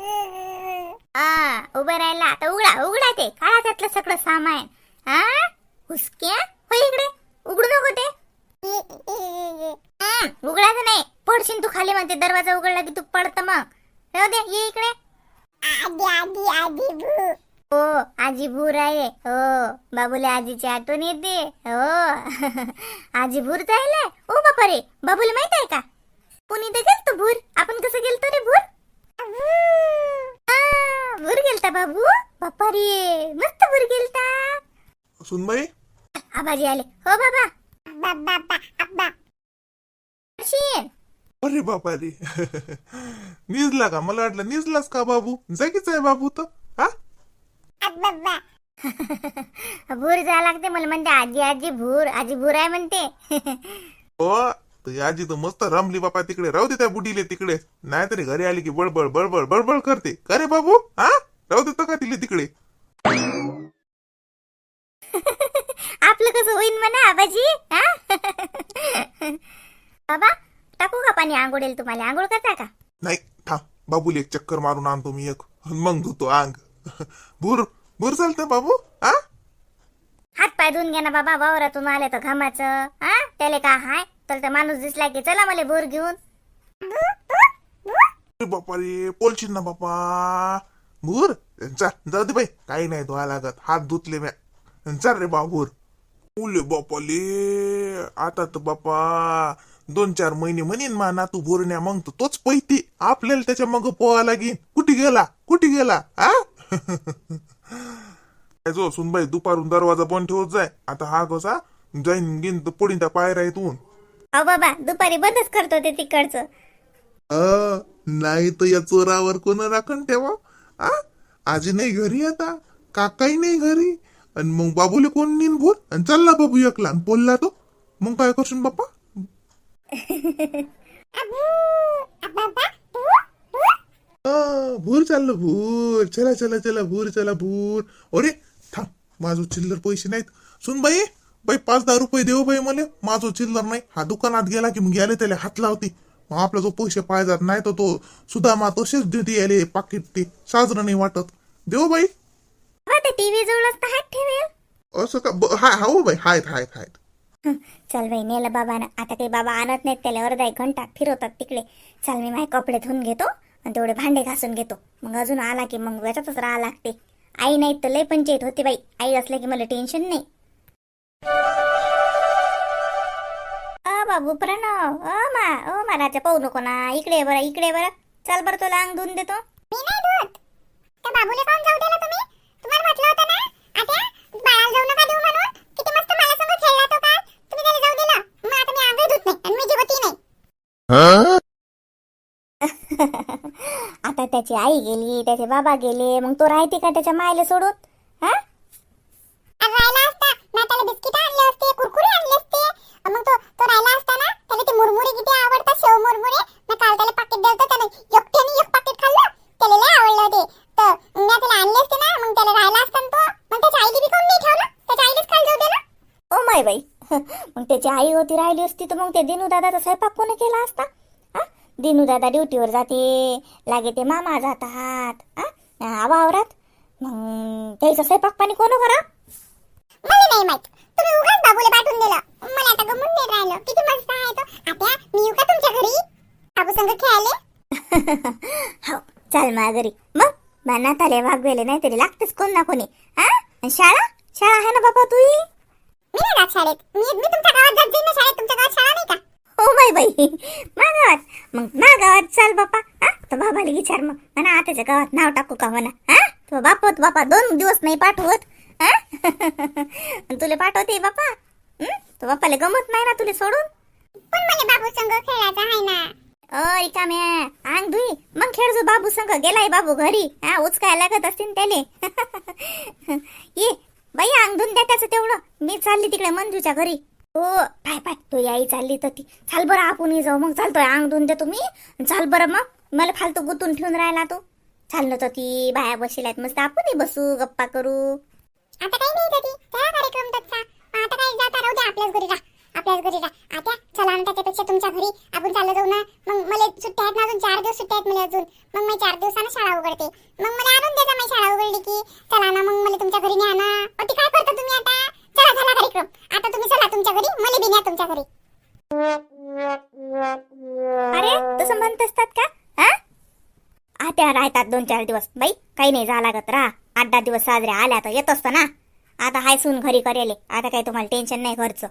हा उभं राहिला. आता उघडा उघडा ते. काढा त्यातलं सगळं सामान. हा हुसक्या? हो इकडे. उघडू नको ते. उघडायचं नाही. पडशील तू खाली म्हणते. दरवाजा उघडला की तू पडत मग. राहू दे ये इकडे. हो आजी भूर आहे. हो बाबूला आजीची आठवण येते. हो. आजी भूर जायला ओ बापा रे बाबूला माहीत आहे का? पुणे तर गेलतो भूर. आपण कसं गेलतो रे भूर? भूर गेलता बाबू? बापा रे मस्त भूर गेलता. सुनबाई? आबाजी आले. हो बाबा. शीन अरे बापा रे निजला का? मला वाटलं निजलास का बाबू? जागीच आहे बाबू तर. हा? भूर जायला लागते मला म्हणते आजी आजी भूर आजी भूर आहे म्हणते. हो तर आजी तर मस्त रमली बापा तिकडे. राहू दे त्या बुडीले तिकडे. नाहीतरी घरी आली की बळबळ बळबळ बळबळ करते. का रे बाबू? हा? राहू देतो का तिले तिकडे? आपलं कसं होईन म्हणा आबाजी? हा? बाबा टाकू का पाणी आंघोळेल तुम्हाला? आंघोळ करता का? नाही थांब बाबूला एक चक्कर मारून आणतो मी एक. अन मग धुतो अंग भूर भूर चालतं बाबू? हा? हात पाय धुवून घ्या ना बाबा वावरातून आले तर घामाचं. हा? त्याला का हाय? तर त्या माणूस दिसला की चला मला भूर घेऊन. अरे बापा रे बोलशील ना बापा. भूर जाऊ दे बाई. काही नाही धुवा लागत. हात धुतले म्या. चल रे बाबूर उले बापाले आता तर बापा दोन चार महिने म्हणेन मा नातू भोरण्या मग तर तोच पैती. आपल्याला त्याच्या मग पोहा लागेन. कुठे गेला? कुठे गेला? आ? काय जो सुनबाई दुपारून दरवाजा बंद ठेवत जाय. आता हा कसा जाईन गिन तर पडीन त्या पायऱ्या इथून. अहो बाबा दुपारी बंदच करतो ते तिकडचं. अ, नाही तर या चोरावर कोण राखण ठेवा आ? आजी नाही घरी आता काकाही नाही घरी. आणि मग बाबूले कोण नेन भूर आणि चालला बाबू एकला आणि बोलला तो. मग काय करशील बाप्पा? अ, भूर चाललं भूर. चला चला चला भूर चला भूर. अरे थांब माझं चिल्लर पैसे नाहीत. सुन बाई बाई पाच दहा रुपये देऊ बाई मला. माझं चिल्लर नाही. हा दुकानात गेला की मग गेले त्याला हात लावते. मग आपला जो पैसे पाहिजात नाही तर तो सुदामा तसेच देते याले पाकिट ते. साजरं नाही वाटत. देऊ बाई. बाबा ते टीव्ही जवळच हात ठेवेल. असं का? ब- हा हो बाई हायत हायत हायत. चल बाई नेलं बाबानं. आता काही बाबा आणत नाहीत त्याला अर्धा एक घंटा फिरवतात तिकडे. चल मी माझे कपडे धुवून घेतो आणि तेवढे भांडे घासून घेतो. मग अजून आला की मग याच्यातच राहा लागते. आई नाही तर लय पंचायत होती बाई. आई असल्या की मला टेन्शन नाही. बाबू प्रणव. अ मा ओ मा राजा पाहू नको ना. इकडे बरं इकडे बरं. चल बरं तुला अंग धुवून देतो. मी नाही धुत त्या बाबूला काऊन जाऊ दिला तुम्ही. तुम्हाला म्हटलं होतं ना आता बाळाला जाऊ नका देऊ म्हणून. किती मस्त मला संग खेळला तो काल. तुम्ही त्याला जाऊ दिलं मग आता मी अंगही धुत नाही आणि मी जेवतही नाही. आता त्याची आई गेली त्याचे बाबा गेले. मग तो राहते का त्याच्या मायला सोडून हा आज राहिला असता ना त्याला बिस्किट आणले असते कुरकुरे आणले असते अन मग तो तो राहिला असता ना त्याला ते मुरमुरे किती आवडतात शेव मुरमुरे मी काल त्याला पाकिट दिलं त्याने एकट्याने एक पाकिट खाल्लं त्याला लय आवडलं ते तर मी त्याला आणले असते ना मग त्याला राहिला असता ना तो मग त्याच्या आईने बी काऊन नाही ठेवलं त्याच्या आईनेच खाल जाऊ दिलं ओ माय बाई मग त्याची आई होती राहिली असती तर मग ते दिनू दादाचा स्वयंपाक कोणी केला असता? हा दिनू दादा ड्युटीवर जाते लागे ते मामा जातात हा वावरात मग त्याचा स्वयंपाक पाणी कोण करा मला नाही माहीत. तुम्ही उगाच बाबूला पाठवून दिलं. मला आता गमून नाही राहिलं. किती मस्त आहे तो. आता मी येऊ का तुमच्या घरी? बाबू संग खेळाले हो चल माझ्या घरी. मग मनात आले वागवेले नाही तरी लागतेच कोण ना कोणी. हा शाळा? शाळा आहे ना बाबा तुही मी नाही जात शाळेत. मी मी तुमच्या गावात जात जाईन ना शाळेत. तुमच्या गावात शाळा नाही का? हो बाई बाई. मा गावात मग मा गावात चाल बापा हा? तर बाबाला विचार मग. म्हणा आताच्या गावात नाव टाकू का म्हणा? हा? तो बापत बापा. दोन दिवस नाही पाठवत. हा? तुला पाठवते बापा. हं? तो बापाला गमत नाही ना तुला सोडून. पण मला बाबू संग खेळायचं आहे ना? अ रिकाम्या अंग धुई. मग खेळ जो बाबू संग. गेलाय बाबू घरी. हा उचकाय लागत असतील त्याले. ये बाई अंग द्या त्याचं तेवढं. मी चालली तिकडे मंजूच्या घरी. हो पाय पाय. तो याई चालली तर ती. चाल बरं आपण जाऊ. मग चालतोय अंग द्या तुम्ही चाल बरं मग. मला फालतू गुतून ठेवून राहिला तू. चाल तर ती बाया बसल्यात मस्त आपणही बसू गप्पा करू. आता काही नाही कधी त्या कार्यक्रम तसा आता काही आपल्याच घरी जा. आपल्याच आता चला ना त्याच्यापेक्षा तुमच्या घरी. आपण चाललो जाऊ ना. मग मला सुट्ट्या आहेत ना अजून. चार दिवस सुट्ट्या आहेत मला अजून. मग मी चार दिवसानं शाळा उघडते. मग मला आणून देता मी शाळा उघडली की. चला ना मग मला तुमच्या घरी न्या ना. अति काय करता तुम्ही आता? चला झाला कार्यक्रम. आता तुम्ही चला तुमच्या घरी. मला बी न्या तुमच्या घरी. अरे तसं म्हणत असतात का? हा? आता राहतात दोन चार दिवस. बाई काही नाही जा लागत. राहा. आठ दहा दिवस साजरे आल्या तर येत असतं ना. आता हाय सून घरी करेले. आता काही तुम्हाला टेन्शन नाही घरचं.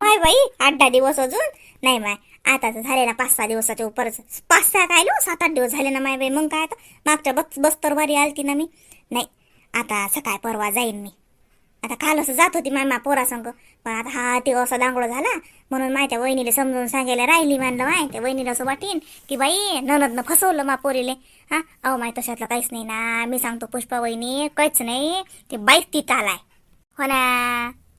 माय बाई आठ दहा दिवस अजून? नाही माय आता तर झाले ना पाच सहा दिवसाच्या उपरच. पाच सहा काय लो? सात आठ दिवस झाले ना माय बाई मग काय आता? मागच्या बस बस्तरवारी आलती ना मी. नाही आता सकाळ परवा जाईन मी. आता काल असं जात होती मामा पोरासंग पण आता हा ते असा दांगडो झाला म्हणून माझ्या वहिनीला समजून सांगायला राहिली म्हणलं माय. त्या वहिनीला असं वाटीन की बाई ननदनं फसवलं मा पोरीले. हा? अहो माय तशातलं काहीच नाही ना. मी सांगतो पुष्पा वहिनी काहीच नाही. ते बाईक तिथं आलाय. हो ना.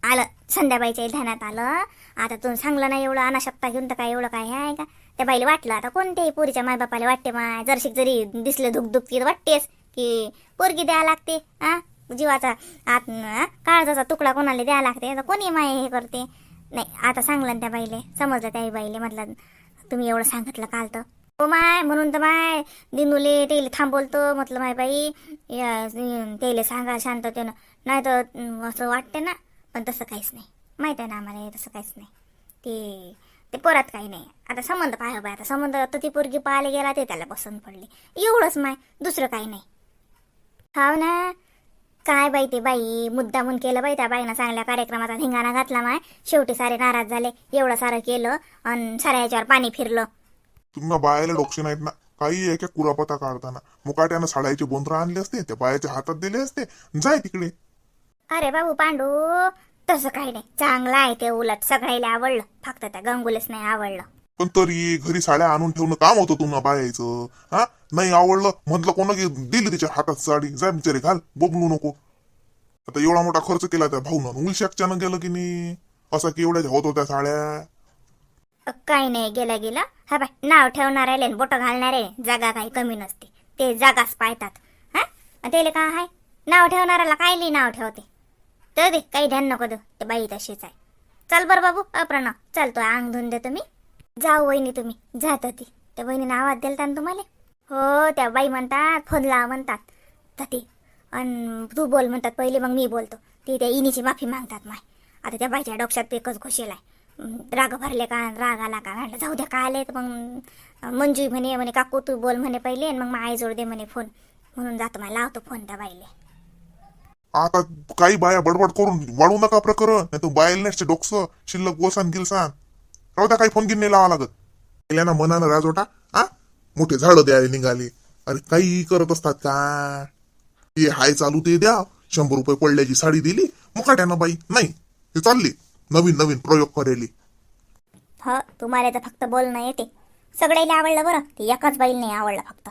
आलं संध्याबाईच्या ध्यानात आलं. आता तू सांगलं ना एवढं अनाशक्ता घेऊन तर काय एवढं काय आहे का? त्या बाईला वाटलं आता कोणत्याही पोरीच्या मायबापाला वाटते माय जरशी जरी दिसलं धुक धुक वाटतेच की पोरगी द्यावं लागते हा जीवाचा आत काळजाचा तुकडा कोणाला द्यावा लागते तर कोणी माय हे करते? नाही आता सांगलं ना त्या बाईले समजलं त्या बाईले म्हटलं तुम्ही एवढं सांगितलं काल तर. हो माय म्हणून तर माय दिनुले तेले थांबवलतो म्हटलं माय बाई. तेले सांगा शांततेनं. नाही तर असं वाटते ना पण तसं काहीच नाही. माहीत आहे ना आम्हाला हे तसं काहीच नाही. ते ते परत काही नाही. आता संबंध पाहिलं बाय आता संबंध तर ती पोरगी पाहायला गेला ते त्याला पसंत पडली. एवढंच माय. दुसरं काही नाही. हाव ना? काय बाई ते बाई? मुद्दामून केलं बाई त्या बाईनं चांगल्या कार्यक्रमाचा धिंगाणा घातला माय. शेवटी सारे नाराज झाले. एवढं सारं केलं आणि साऱ्या याच्यावर पाणी फिरलं. तुम्ही बायाला डोक्षे नाहीत ना. काही एका कुरापता काढताना. मुकाट्यानं साड्याचे बोंद्र आणले असते त्या बायाच्या हातात दिले असते. जाय तिकडे. अरे बाबू पांडू तसं काही नाही. चांगलं आहे ते उलट. सगळ्याला आवडलं. फक्त त्या गंगुलेच नाही आवडलं. पण तरी घरी साड्या आणून ठेवणं काम होतं तुम्हाला बायाचं. हा? नाही आवडलं म्हटलं कोणा दिली तिच्या हातात साडी. जा बिचारे घाल. बोबलू नको. आता एवढा मोठा खर्च केला त्या भाऊनं. उलशाकच्यानं गेलं की नाही? असा की एवढ्या होत होत्या साड्या? काही नाही गेला गेला हा बाय नाव ठेवणारे बोट घालणारे जागा काही कमी नसते. ते जागाच पाहतात हा? त्याला काय आहे नाव ठेवणाऱ्याला काय लिही नाव ठेवते? तर दे काही ध्यान नको देऊ. ते बाई तशीच आहे. चल बरं बाबू अप्रणव चालतो अंग धुवून दे तुम्ही जाऊ वहिनी तुम्ही. जात होती. त्या वहिनीनं आवाज दिला ना तुम्हाला? हो त्या बाई म्हणतात फोन लावा म्हणतात. तर ते अन तू बोल म्हणतात पहिले मग मी बोलतो. ती त्या इनीची माफी मागतात माय. आता त्या बाईच्या डोक्यात एकच घुसेल आहे. राग भरले का राग आला का? म्हटलं जाऊ द्या का आले तर मग मंजू म्हणे म्हणे काकू तू बोल म्हणे पहिले आणि मग आई जोड दे म्हणे फोन. म्हणून जातो मला लावतो फोन त्या बाईले. आता काही बाया बडबड करून वाढू नका प्रकरण. नाही तू बायल नसते डोकस शिल्लक गोसान गिलसान. राहू द्या काही फोन गिन नाही लावा लागत. गेल्या ना मनानं राजोटा आ मोठे झाडं द्यायला निघाले. अरे काही करत असतात का? हे हाय चालू ते द्या. शंभर रुपये पडल्याची साडी दिली मुकाट्यानं बाई नाही ते चालली. नवीन नवीन प्रयोग करेली. ह तुम्हाला तर फक्त बोलणं येते. सगळ्याला आवडलं बरं ते एकाच बाईला नाही आवडलं फक्त.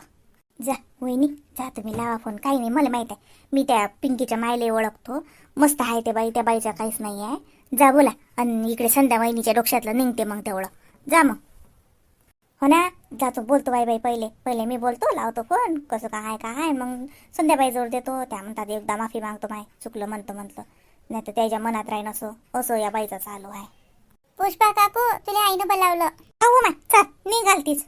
जा वहिनी जा तुम्ही लावा फोन. काही नाही मला माहीत आहे. मी त्या पिंकीच्या मायले ओळखतो. मस्त आहे ते बाई त्या बाईचा काहीच नाही आहे जा बोला. आणि इकडे संध्या वहिनीच्या डोक्यातलं निघते मग तेवढं. जा मग. हो ना? जातो बोलतो बाई बाई पहिले. पहिले मी बोलतो लावतो फोन. कसं काय काय मग संध्याबाई जोड देतो. त्या म्हणतात एकदा माफी मागतो माय. चुकलं म्हणतो म्हणतो नाही तर त्याच्या मनात राहीन असो. असो या बाईचा चालू आहे. पुष्पा काकू तुला आईनं बोलावलं. हो, हो माय. चल निघाल तीच.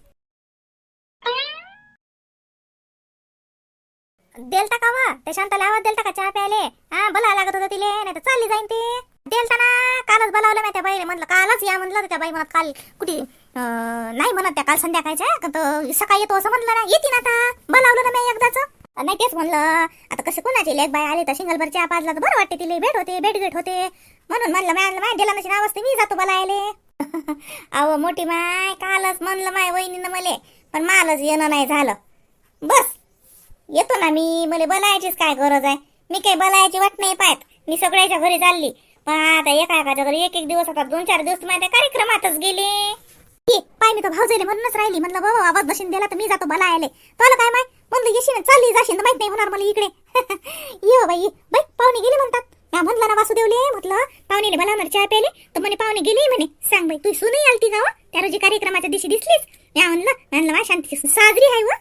देलता का व? त्या शांताला आवाज देलता का चहा प्यायले. हा बोला लागत होतं तिले नाही तर चालली जाईन ते. देलता ना कालच बोलावलं मी त्या बाईले. म्हणलं कालच या म्हणलं. त्या बाई म्हणत काल कुठे नाही म्हणत त्या काल संध्याकाळच्या. का तर सकाळी येतो असं म्हणलं ना. येते ना आता. बोलावलं ना मी एकदाच. नाही तेच म्हणलं. आता कसं कोणाचे लेख बाय आले तर सिंगलभर चहा पाजला तर बरं वाटते तिले. भेट होते भेट भेट होते. म्हणून म्हणलं माय माय गेला नशी नाव असते मी जातो बोलायले. अहो मोठी माय कालच म्हणलं माय वहिनीनं मले. पण मालच येणं नाही झालं. बस. येतो ना मी मला बोलायचीच काय गरज आहे? मी काही बोलायची वाट नाही पाहत. मी सगळ्याच्या घरी चालली. पण आता एका एकाच्या घरी एक एक दिवस आता दोन चार दिवस माझ्या कार्यक्रमातच गेले. पाय मी तर भाऊ म्हणूनच राहिली. म्हणलं बाबा आवाज नशीन दिला तर मी जातो बोलायले. तुला काय माय म्हणलं येशील चालली जाशील तर माहीत नाही होणार मला इकडे. ये हो बाई बाई पाहुणे गेले म्हणतात. म्या म्हणलं ना वासुदेवले. म्हटलं पाहुणेले बोलावणार चहा प्याली तर म्हणे पाहुणे गेले म्हणे. सांग बाई तू सुनही आलती ती हो? त्या रोजी कार्यक्रमाच्या दिवशी दिसलीच. म्या म्हणलं म्हणलं मा शांती साजरी आहे हो.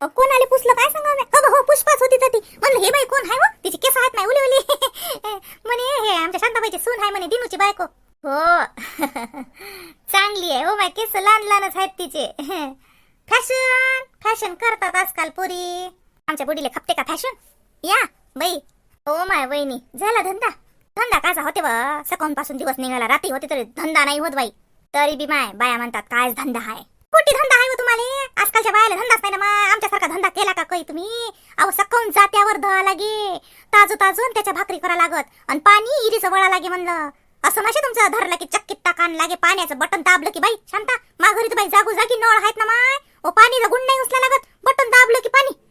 व कोण आले पुसलं? काय सांगा हो हो पुष्पाच होती तर ती म्हणलं हे बाई कोण आहे व तिची केस आहेत नाही उली उली म्हणे हे आमच्या शांताबाईची सून आहे म्हणे दिनूची बायको हो आमच्या बुडीले या बाई. ओ माय वहिनी झाला धंदा. धंदा काचा होते व सकाळून पासून दिवस निघाला रात्री होते तरी धंदा नाही होत बाई. तरी बी माय बाया म्हणतात काय धंदा आहे कुठे धंदा आहे तुम्हाला? आजकालच्या बायाला धंदाच नाही ना मग आमच्यासारखा धंदा केला का काही तुम्ही? अहो सकाळून जात्यावर धुवा लागे. ताजं ताजून त्याच्या भाकरी करा लागत. आणि पाणी इरीचं वळा लागे म्हणलं. असं नसे तुमचं धरलं की चक्कीत टाकान लागे पाण्याचं बटन दाबलं की बाई शांता. माघारी तर बाई जागो जागी नळ आहेत ना माय. ओ पाणीचा गुंड नाही उचला लागत. बटन दाबलं की पाणी.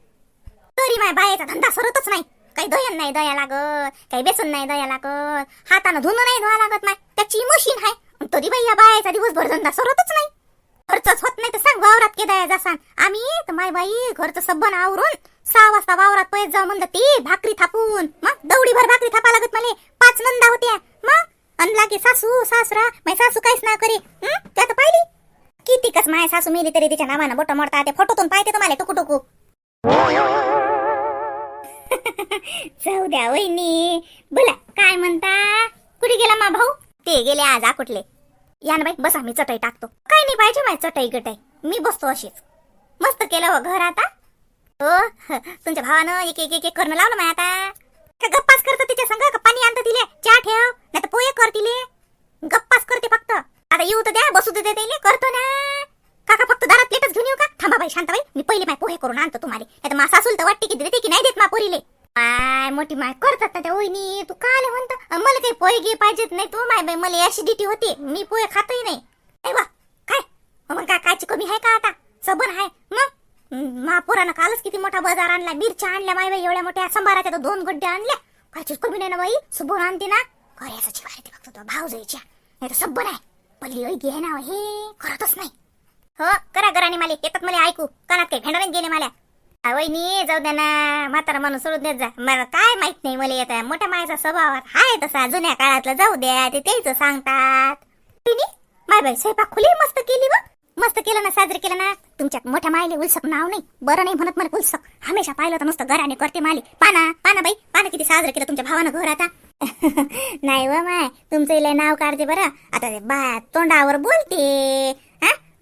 तरी माय बायाचा धंदा सरतच नाही. काही दयन नाही दया लागत काही बेसन नाही दया लागत हातानं धुणं नाही धुवा लागत माय. त्याची मशीन आहे तरी बाई या बायाचा दिवसभर धंदा सरतच नाही. खर्चच होत नाही तर सांग वावरात केदाया दया जा सांग आम्ही तर माय बाई घरचं सबन आवरून सहा वाजता वावरात पळत जाऊ म्हणलं ती भाकरी थापून. मग दौडीभर भाकरी थापा लागत मला पाच नंदा होत्या. मग? अन लागे सासू सासरा माय सासू काहीच ना करे. त्यात त्या तर पाहिली. कितीकच माय सासू मेली तरी तिच्या नावानं बोट मोडता. ते फोटोतून पाहते तुम्हाला टुकू टुकू जाऊ द्या वहिनी. बोला काय म्हणता? कुठे गेला मा भाऊ? ते गेले आज आकुटले या ना बाई बसा मी चटई टाकतो. काय नाही पाहिजे माय चटई गटई. मी बसतो अशीच. मस्त केलं हो घर आता. हो तुमच्या भावानं एक एक एक एक करणं लावलं माय आता. का गप्पाच करतो तिच्या संग? का पाणी आणतं तिले? चहा ठेव नाही तर पोहे कर तिले. गप्पाच करते फक्त. आता येऊ तर द्या बसू तर दे तिले करतो ना. काका फक्त दारात प्लेटच घेऊन बाई शांत मी पहिले माय पोहे करून आणतो तुम्हाला. नाही मासा मा सासूल तर वाटते की देते की नाही देत मा पोरीले. माय मोठी माय करतात ना त्या वहिनी तू काले म्हणता? मला काही पोहे घे पाहिजेत नाही तू माय बाई मला ऍसिडिटी होते मी पोहे खातही नाही. ऐ वा काय? मग का कायची कमी आहे का आता? सबन आहे मग? महापुरानं कालच किती मोठा बाजार आणला मिरच्या आणल्या माय बाई एवढ्या मोठ्या संभाराच्या तर दोन गड्ड्या आणल्या. कायचीच कमी नाही ना बाई सबन आणते ना. करायचं चिवार ते फक्त भाव जायच्या. नाही तर सबन आहे. पल्ली घे ना हे करतच नाही. हो करा घराने माले येतात मला ऐकू. कानात काही भेंडा गेले मला. आ, जाऊ द्या ना. म्हातारा म्हणून सोडून देत जा. मला काय माहीत नाही मला येत. मोठ्या मायाचा स्वभाव हाय तसा. जुन्या काळातलं जाऊ द्या ते तेच सांगतात. माय बाई स्वयंपाक खुली मस्त केली बघ मस्त केलं ना साजरे केलं ना. तुमच्या मोठ्या मायले उलसक नाव नाही. बरं नाही म्हणत मला उलसक. हमेशा पाहिलं तर मस्त घराने करते माली. पाना पाना बाई पाना किती साजरं केलं तुमच्या भावानं घर आता. नाही व माय तुमचं इले नाव काढते बरं. आता ते बा तोंडावर बोलते.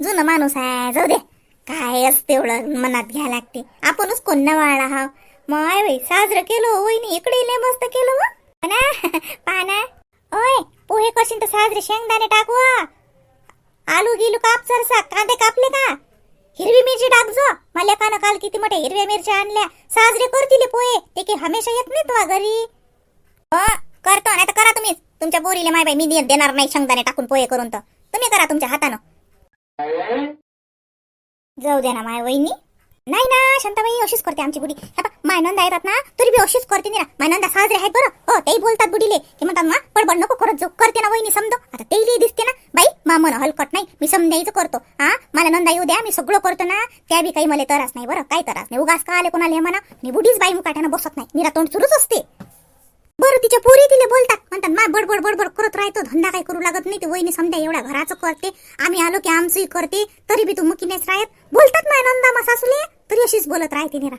जुनं माणूस आहे जाऊ दे. काय असते तेवढं मनात घ्या लागते. आपणच कोण नवाळला हा माय बाई साजरं केलं हो, वहिनी. इकडे लय मस्त केलं व ना पाना. ओय पोहे करशील तर साजरे शेंगदाणे टाकू आलू गिलू काप सरसा कांदे कापले का? हिरवी मिरची टाक जो. मला कानं काल किती मोठ्या हिरव्या मिरच्या आणल्या. साजरे करतील पोहे. ते की हमेशा येत नाहीत वा घरी. हो करतो नाही तर करा तुम्हीच. तुमच्या बोरीला माय बाई मी देणार नाही शेंगदाणे टाकून पोहे करून तर. तुम्ही करा तुमच्या हातानं. जाऊ दे ना माय वहिनी. नाही ना शांताबाई अशीच करते आमची बुडी. आता माय नंदा येतात ना तरी बी अशीच करते ना माय नंदा साजरे आहेत बरं. हो तेही बोलतात बुडीले. की म्हणतात मा बडबड नको करत जाऊ. करते ना वहिनी समजो. आता तेही दिसते ना. बाई मा मन हलकट नाही. मी समजायचं करतो. हा मला नंदा येऊ द्या मी सगळं करतो ना. त्या बी काही मला त्रास नाही बरं काही त्रास नाही. उगाच का आले कोणाला हे म्हणा? मी बुडीच बाई मुकाट्यानं बसत नाही. निरा तोंड सुरूच असते. बरं तिच्या पोरी तिले बोलतात. म्हणतात माय बडबड बडबड करत राहतो धंदा काही करू लागत नाही ते वहिनी समजा एवढ्या घराचं करते आम्ही आलो की आमचंही करते तरी बी तू मुकीनेच राहत. बोलतात माय नंदा मा सासूले तरी अशीच बोलत राहते निरा.